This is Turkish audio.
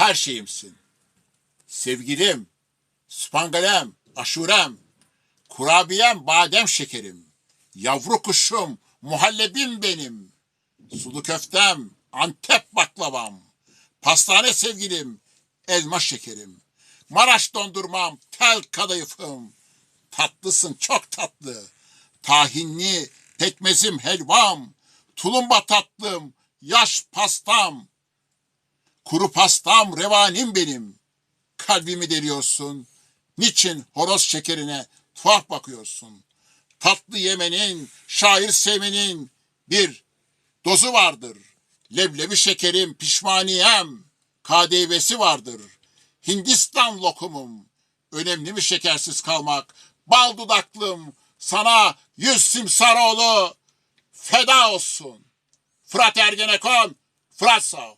her şeyimsin. Sevgilim, spangalem, aşurem, kurabiyem, badem şekerim, yavru kuşum, muhallebim benim, sulu köftem, Antep baklavam, pastane sevgilim, elma şekerim, Maraş dondurmam, tel kadayıfım, tatlısın çok tatlı, tahinli, pekmezim helvam, tulumba tatlım, yaş pastam, kuru pastam, revanim benim, kalbimi deliyorsun, niçin horoz şekerine tuhaf bakıyorsun, tatlı yemenin, şair sevmenin bir dozu vardır. Leblebi şekerim, pişmaniyem, KDV'si vardır. Hindistan lokumum. Önemli mi şekersiz kalmak? Bal dudaklım, sana yüz simsaroğlu feda olsun. Fırat Ergenekon, Fırat ol.